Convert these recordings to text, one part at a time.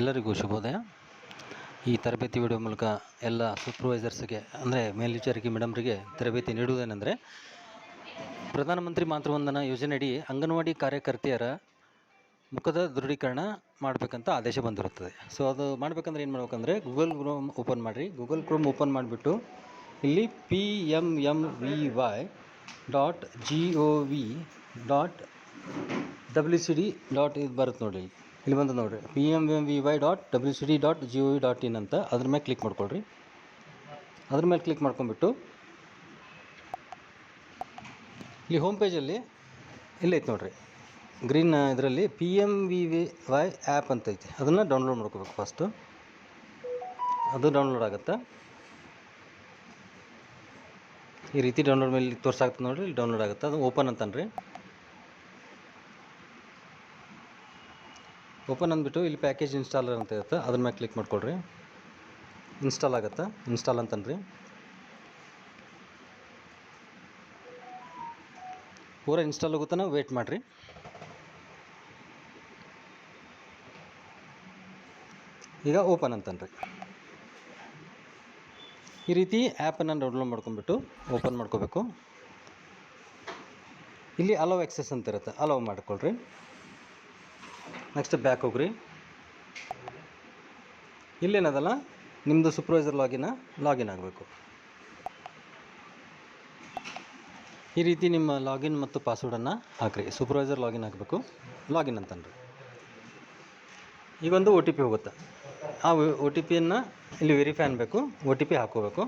ಎಲ್ಲರಿಗೂ ಶುಭೋದಯ. ಈ ತರಬೇತಿ ವಿಡಿಯೋ ಮೂಲಕ ಎಲ್ಲ ಸೂಪರ್ವೈಸರ್ಸ್ಗೆ ಅಂದರೆ ಮೇಲ್ವಿಚಾರಕಿ ಮೇಡಮ್ರಿಗೆ ತರಬೇತಿ ನೀಡುವುದೇನೆಂದರೆ, ಪ್ರಧಾನಮಂತ್ರಿ ಮಾತೃವಂದನ ಯೋಜನೆಯಡಿ ಅಂಗನವಾಡಿ ಕಾರ್ಯಕರ್ತೆಯರ ಮುಖದ ದೃಢೀಕರಣ ಮಾಡಬೇಕಂತ ಆದೇಶ ಬಂದಿರುತ್ತದೆ. ಸೊ ಅದು ಮಾಡಬೇಕಂದ್ರೆ ಏನು ಮಾಡಬೇಕಂದ್ರೆ ಗೂಗಲ್ ಕ್ರೋಮ್ ಓಪನ್ ಮಾಡಿರಿ. ಗೂಗಲ್ ಕ್ರೋಮ್ ಓಪನ್ ಮಾಡಿಬಿಟ್ಟು, ಇಲ್ಲಿ P M M V Y dot G O V dot W C D dot ಇದು ಬರುತ್ತೆ ನೋಡಿ ಇಲ್ಲಿ. ಬಂದು ನೋಡಿರಿ. P M M V Y dot W C D dot G O V dot in ಅಂತ ಅದ್ರ ಮೇಲೆ ಕ್ಲಿಕ್ ಮಾಡ್ಕೊಳ್ರಿ. ಅದ್ರ ಮೇಲೆ ಕ್ಲಿಕ್ ಮಾಡ್ಕೊಂಬಿಟ್ಟು ಇಲ್ಲಿ ಹೋಮ್ ಪೇಜಲ್ಲಿ ಇಲ್ಲೈತೆ ನೋಡಿರಿ. ಗ್ರೀನ್ ಇದರಲ್ಲಿ P M V V Y app ಅಂತ ಐತಿ. ಅದನ್ನು ಡೌನ್ಲೋಡ್ ಮಾಡ್ಕೋಬೇಕು ಫಸ್ಟು ಅದು ಡೌನ್ಲೋಡ್ ಆಗುತ್ತೆ. ಈ ರೀತಿ ಡೌನ್ಲೋಡ್ ಮೇಲೆ ತೋರ್ಸಾಗ್ತದೆ ನೋಡಿರಿ. ಇಲ್ಲಿ ಡೌನ್ಲೋಡ್ ಆಗುತ್ತೆ. ಅದು ಓಪನ್ ಅಂತನ್ರಿ. ಓಪನ್ ಅಂದ್ಬಿಟ್ಟು ಇಲ್ಲಿ ಪ್ಯಾಕೇಜ್ ಇನ್ಸ್ಟಾಲರ್ ಅಂತ ಇರುತ್ತೆ. ಅದ್ರ ಮೇಲೆ ಕ್ಲಿಕ್ ಮಾಡ್ಕೊಳ್ರಿ. ಇನ್ಸ್ಟಾಲ್ ಆಗುತ್ತೆ? ಇನ್ಸ್ಟಾಲ್ ಅಂತನ್ರಿ. ಪೂರ ಇನ್ಸ್ಟಾಲ್ ಆಗುತ್ತಾನ? ವೇಟ್ ಮಾಡಿರಿ. ಈಗ ಓಪನ್ ಅಂತನ್ರಿ. ಈ ರೀತಿ ಆ್ಯಪನ್ನು ಡೌನ್ಲೋಡ್ ಮಾಡ್ಕೊಂಬಿಟ್ಟು ಓಪನ್ ಮಾಡ್ಕೋಬೇಕು. ಇಲ್ಲಿ ಅಲೋ ಎಕ್ಸೆಸ್ ಅಂತ ಇರುತ್ತೆ. ಅಲೋ ಮಾಡ್ಕೊಳ್ರಿ. ನೆಕ್ಸ್ಟ್ ಬ್ಯಾಕ್ ಹೋಗ್ರಿ. ಇಲ್ಲೇನದಲ್ಲ? ನಿಮ್ಮದು ಸೂಪರ್ವೈಸರ್ ಲಾಗಿನ ಲಾಗಿನ್ ಆಗಬೇಕು. ಈ ರೀತಿ ನಿಮ್ಮ ಲಾಗಿನ್ ಮತ್ತು ಪಾಸ್ವರ್ಡನ್ನು ಹಾಕ್ರಿ. ಸೂಪರ್ವೈಸರ್ ಲಾಗಿನ್ ಆಗಬೇಕು. ಲಾಗಿನ್ ಅಂತನ್ರಿ. ಈಗೊಂದು ಒ ಟಿ ಪಿ ಹೋಗುತ್ತೆ. ಆ ಒ ಟಿ ಪಿಯನ್ನು ಇಲ್ಲಿ ವೆರಿಫೈ ಅನ್ಬೇಕು. ಒ ಟಿ ಪಿ ಹಾಕ್ಕೋಬೇಕು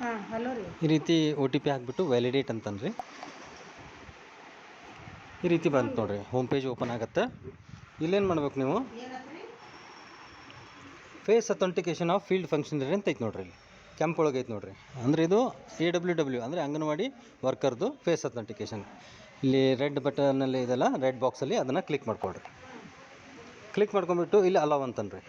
ಹಾಂ ಹಲೋ ರೀ. ಈ ರೀತಿ ಒ ಟಿ ಪಿ ಹಾಕ್ಬಿಟ್ಟು ವ್ಯಾಲಿಡೇಟ್ ಅಂತನ್ರಿ. ಈ ರೀತಿ ಬಂತು ನೋಡ್ರಿ ಹೋಮ್ ಪೇಜ್ ಓಪನ್ ಆಗುತ್ತೆ. ಇಲ್ಲೇನು ಮಾಡ್ಬೇಕು ನೀವು? Face authentication of field functionary ಅಂತ ಐತೆ ನೋಡ್ರಿ ಇಲ್ಲಿ. ಕೆಂಪು ಒಳಗೆ ಐತೆ ನೋಡ್ರಿ. ಅಂದರೆ ಇದು ಎ ಡಬ್ಲ್ಯೂ ಡಬ್ಲ್ಯೂ ಅಂದರೆ ಅಂಗನವಾಡಿ ವರ್ಕರ್ದು ಫೇಸ್ ಅಥೆಂಟಿಕೇಶನ್ ಇಲ್ಲಿ ರೆಡ್ ಬಟನಲ್ಲಿ ಇದೆಲ್ಲ ರೆಡ್ ಬಾಕ್ಸಲ್ಲಿ ಅದನ್ನು ಕ್ಲಿಕ್ ಮಾಡ್ಕೊಳ್ರಿ. ಕ್ಲಿಕ್ ಮಾಡ್ಕೊಂಬಿಟ್ಟು ಇಲ್ಲಿ ಅಲವ್ ಅಂತನ್ರಿ.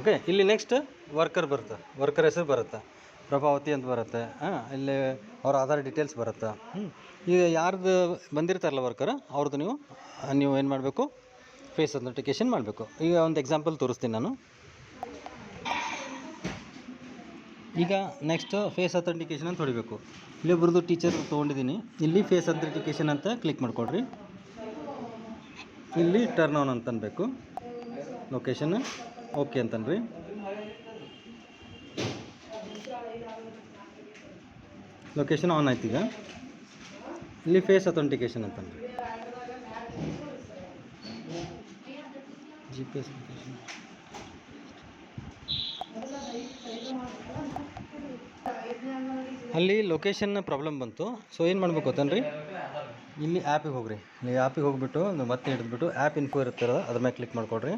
ಓಕೆ ಇಲ್ಲಿ ನೆಕ್ಸ್ಟ್ ವರ್ಕರ್ ಬರುತ್ತೆ. ವರ್ಕರ್ ಹೆಸರು ಬರುತ್ತೆ. ಪ್ರಭಾವತಿ ಅಂತ ಬರುತ್ತೆ. ಹಾಂ, ಇಲ್ಲಿ ಅವ್ರ ಆಧಾರ್ ಡೀಟೇಲ್ಸ್ ಬರುತ್ತೆ. ಈಗ ಯಾರ್ದು ಬಂದಿರ್ತಾರಲ್ಲ ವರ್ಕರ್ ಅವ್ರದ್ದು ನೀವು ನೀವು ಏನು ಮಾಡಬೇಕು? ಫೇಸ್ ಅಥೆಂಟಿಕೇಷನ್ ಮಾಡಬೇಕು. ಈಗ ಒಂದು ಎಕ್ಸಾಂಪಲ್ ತೋರಿಸ್ತೀನಿ ನಾನು. ಈಗ ನೆಕ್ಸ್ಟ್ ಫೇಸ್ ಅಥೆಂಟಿಕೇಷನ್ ಅಂತ ಹೊಡಿಬೇಕು. ಇಲ್ಲಿ ಒಬ್ರದ್ದು ಟೀಚರ್ ತೊಗೊಂಡಿದ್ದೀನಿ. ಇಲ್ಲಿ ಫೇಸ್ ಅಥೆಂಟಿಕೇಷನ್ ಅಂತ ಕ್ಲಿಕ್ ಮಾಡಿಕೊಡ್ರಿ. ಇಲ್ಲಿ ಟರ್ನ್ ಆನ್ ಅಂತ ಅನ್ಬೇಕು. ಲೊಕೇಶನ್ ಓಕೆ ಅಂತನ್ರಿ. ಲೊಕೇಶನ್ ಆನ್ ಆಯ್ತು ಈಗ. ಇಲ್ಲಿ ಫೇಸ್ ಅಥೆಂಟಿಕೇಶನ್ ಅಂತಂದ್ರೆ ಜಿ ಪಿ ಎಸ್ ಅಲ್ಲಿ ಲೊಕೇಶನ್ ಪ್ರಾಬ್ಲಮ್ ಬಂತು. ಸೊ ಏನು ಮಾಡ್ಬೇಕು ಗೊತ್ತನ್ರಿ? ಇಲ್ಲಿ ಆ್ಯಪಿಗೆ ಹೋಗ್ರಿ. ನೀವು ಆ್ಯಪಿಗೆ ಹೋಗ್ಬಿಟ್ಟು ಮತ್ತೆ ಹಿಡಿದ್ಬಿಟ್ಟು ಆ್ಯಪ್ ಇನ್ಫೋ ಇರುತ್ತಲ್ಲ, ಅದ್ರ ಮೇಲೆ ಕ್ಲಿಕ್ ಮಾಡ್ಕೊಳ್ರಿ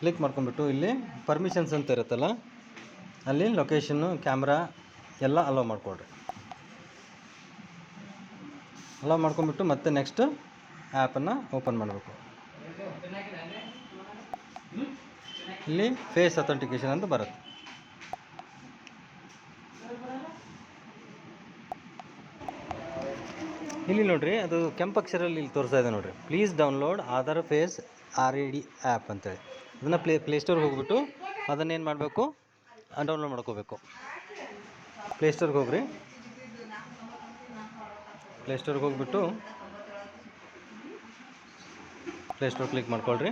ಕ್ಲಿಕ್ ಮಾಡ್ಕೊಂಬಿಟ್ಟು ಇಲ್ಲಿ ಪರ್ಮಿಷನ್ಸ್ ಅಂತ ಇರುತ್ತಲ್ಲ, ಅಲ್ಲಿ ಲೊಕೇಶನ್ನು ಕ್ಯಾಮ್ರಾ ಎಲ್ಲ ಅಲೋ ಮಾಡ್ಕೊಳ್ರಿ ಅಲೋ ಮಾಡ್ಕೊಂಬಿಟ್ಟು ಮತ್ತೆ ನೆಕ್ಸ್ಟ್ ಆ್ಯಪನ್ನು ಓಪನ್ ಮಾಡಬೇಕು. ಇಲ್ಲಿ ಫೇಸ್ ಅಥೆಂಟಿಕೇಶನ್ ಅಂತ ಬರುತ್ತೆ. ಇಲ್ಲಿ ನೋಡ್ರಿ, ಅದು ಕೆಂಪು ಅಕ್ಷರಲ್ಲಿ ಇಲ್ಲಿ ತೋರಿಸ್ತಾ ಇದೆ ನೋಡ್ರಿ. Please download Aadhaar face R E D app ಅಂತೇಳಿ. ಅದನ್ನು ಪ್ಲೇ ಪ್ಲೇಸ್ಟೋರ್ಗೆ ಹೋಗ್ಬಿಟ್ಟು ಅದನ್ನೇನು ಮಾಡಬೇಕು? ಡೌನ್ಲೋಡ್ ಮಾಡ್ಕೋಬೇಕು. ಪ್ಲೇಸ್ಟೋರ್ಗೆ ಹೋಗ್ರಿ. ಪ್ಲೇಸ್ಟೋರ್ಗೆ ಹೋಗ್ಬಿಟ್ಟು ಪ್ಲೇಸ್ಟೋರ್ ಕ್ಲಿಕ್ ಮಾಡ್ಕೊಳ್ರಿ.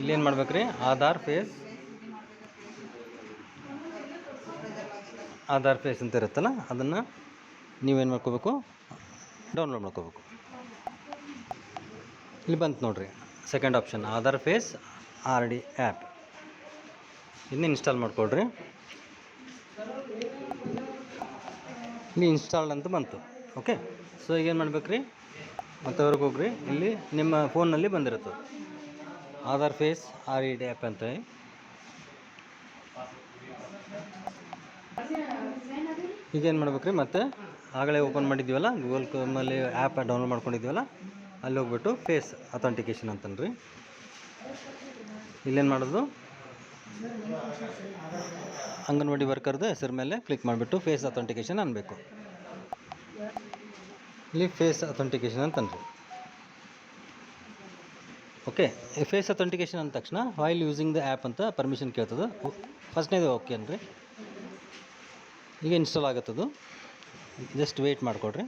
ಇಲ್ಲೇನು ಮಾಡ್ಬೇಕ್ರಿ? ಆಧಾರ್ ಫೇಸ್ ಆಧಾರ್ ಫೇಸ್ ಅಂತ ಇರುತ್ತಲ್ಲ, ಅದನ್ನು ನೀವೇನು ಮಾಡ್ಕೋಬೇಕು? ಡೌನ್ಲೋಡ್ ಮಾಡ್ಕೋಬೇಕು. ಇಲ್ಲಿ ಬಂತು ನೋಡಿರಿ second option Aadhaar face R D app ಇದನ್ನ ಇನ್ಸ್ಟಾಲ್ ಮಾಡ್ಕೊಳ್ರಿ. ಇಲ್ಲಿ ಇನ್ಸ್ಟಾಲ್ಡ್ ಅಂತ ಬಂತು. ಓಕೆ ಸೊ ಈಗ ಏನು ಮಾಡ್ಬೇಕು ರೀ ಮತ್ತವ್ರಿಗೆ ಹೋಗ್ರಿ. ಇಲ್ಲಿ ನಿಮ್ಮ ಫೋನ್ನಲ್ಲಿ ಬಂದಿರುತ್ತೆ. Aadhaar face R D app app ಅಂತ ಈಗ ಏನು ಮಾಡ್ಬೇಕು ರೀ ಮತ್ತೆ ಆಗಲೇ ಓಪನ್ ಮಾಡಿದ್ದೀವಲ್ಲ? ಗೂಗಲ್ ಕ್ರೋಮಲ್ಲಿ ಆ್ಯಪ್ ಡೌನ್ಲೋಡ್ ಮಾಡ್ಕೊಂಡಿದ್ದೀವಲ್ಲ? ಅಲ್ಲಿ ಹೋಗ್ಬಿಟ್ಟು ಫೇಸ್ ಅಥೆಂಟಿಕೇಶನ್ ಅಂತನ್ರಿ. ಇಲ್ಲೇನು ಮಾಡೋದು? ಅಂಗನವಾಡಿ ವರ್ಕರ್ದು ಹೆಸರು ಮೇಲೆ ಕ್ಲಿಕ್ ಮಾಡಿಬಿಟ್ಟು ಫೇಸ್ ಅಥೆಂಟಿಕೇಶನ್ ಅನ್ಬೇಕು. ಇಲ್ಲಿ ಫೇಸ್ ಅಥೆಂಟಿಕೇಶನ್ ಅಂತನ್ರಿ ಓಕೆ ಫೇಸ್ ಅಥೆಂಟಿಕೇಶನ್ ಅಂದ ತಕ್ಷಣ ವೈಲ್ ಯೂಸಿಂಗ್ ದ ಆ್ಯಪ್ ಅಂತ ಪರ್ಮಿಷನ್ ಕೇಳ್ತದೆ. ಫಸ್ಟ್ನೇದು ಓಕೆ ಅನ್ರಿ ಈಗ ಇನ್ಸ್ಟಾಲ್ ಆಗತ್ತದು. ಜಸ್ಟ್ ವೆಯ್ಟ್ ಮಾಡಿಕೊಡ್ರಿ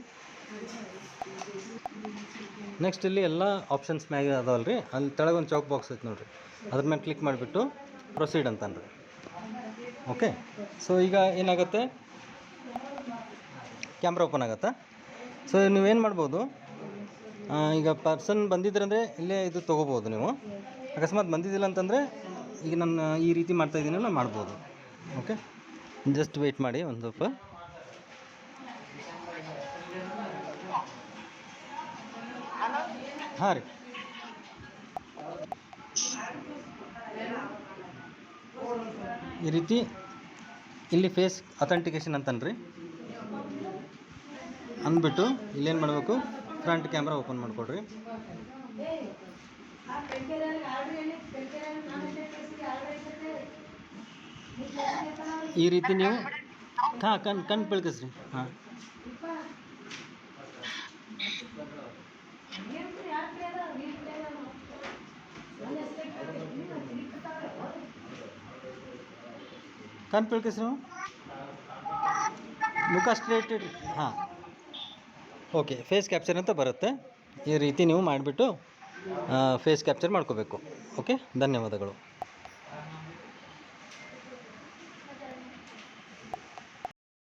ನೆಕ್ಸ್ಟ್ ಇಲ್ಲಿ ಎಲ್ಲ ಆಪ್ಷನ್ಸ್ ಮ್ಯಾಗ ಅದಾವಲ್ಲ ರೀ ಅಲ್ಲಿ ಕೆಳಗೆ ಒಂದು ಚೌಕ್ ಬಾಕ್ಸ್ ಐತೆ ನೋಡಿರಿ. ಅದ್ರ ಮೇಲೆ ಕ್ಲಿಕ್ ಮಾಡಿಬಿಟ್ಟು ಪ್ರೊಸೀಡ್ ಅಂತನ್ರಿ ಓಕೆ ಸೊ ಈಗ ಏನಾಗುತ್ತೆ? ಕ್ಯಾಮ್ರಾ ಓಪನ್ ಆಗುತ್ತಾ? ಸೊ ನೀವೇನು ಮಾಡ್ಬೋದು? ಈಗ ಪರ್ಸನ್ ಬಂದಿದ್ರಂದರೆ ಇಲ್ಲೇ ಇದು ತೊಗೋಬೋದು ನೀವು. ಅಕಸ್ಮಾತ್ ಬಂದಿದ್ದಿಲ್ಲ ಅಂತಂದರೆ ಈಗ ನಾನು ಈ ರೀತಿ ಮಾಡ್ತಾ ಇದ್ದೀನಲ್ಲ ಮಾಡ್ಬೋದು. ಓಕೆ ಜಸ್ಟ್ ವೆಯ್ಟ್ ಮಾಡಿ ಒಂದು ಸ್ವಲ್ಪ. ಹಾಂ ರೀ. ಈ ರೀತಿ ಇಲ್ಲಿ ಫೇಸ್ ಅಥೆಂಟಿಕೇಶನ್ ಅಂತನ್ರಿ. ಅಂದ್ಬಿಟ್ಟು ಇಲ್ಲೇನು ಮಾಡಬೇಕು? ಫ್ರಂಟ್ ಕ್ಯಾಮ್ರಾ ಓಪನ್ ಮಾಡಿಕೊಡ್ರಿ. ಈ ರೀತಿ ನೀವು ಹಾಂ, ಕಣ್ ಕಣ್ ಬೆಳಕಿಸ್ರಿ. ಹಾಂ. ಕಣ್ ಬೆಳಗಿಸ್ರಿ ಮುಖ ಸ್ಟ್ರೇಟ್ ಇಡ್ರಿ. ಹಾಂ. ಓಕೆ ಫೇಸ್ ಕ್ಯಾಪ್ಚರ್ ಅಂತ ಬರುತ್ತೆ. ಈ ರೀತಿ ನೀವು ಮಾಡಿಬಿಟ್ಟು ಫೇಸ್ ಕ್ಯಾಪ್ಚರ್ ಮಾಡ್ಕೋಬೇಕು. ಓಕೆ ಧನ್ಯವಾದಗಳು.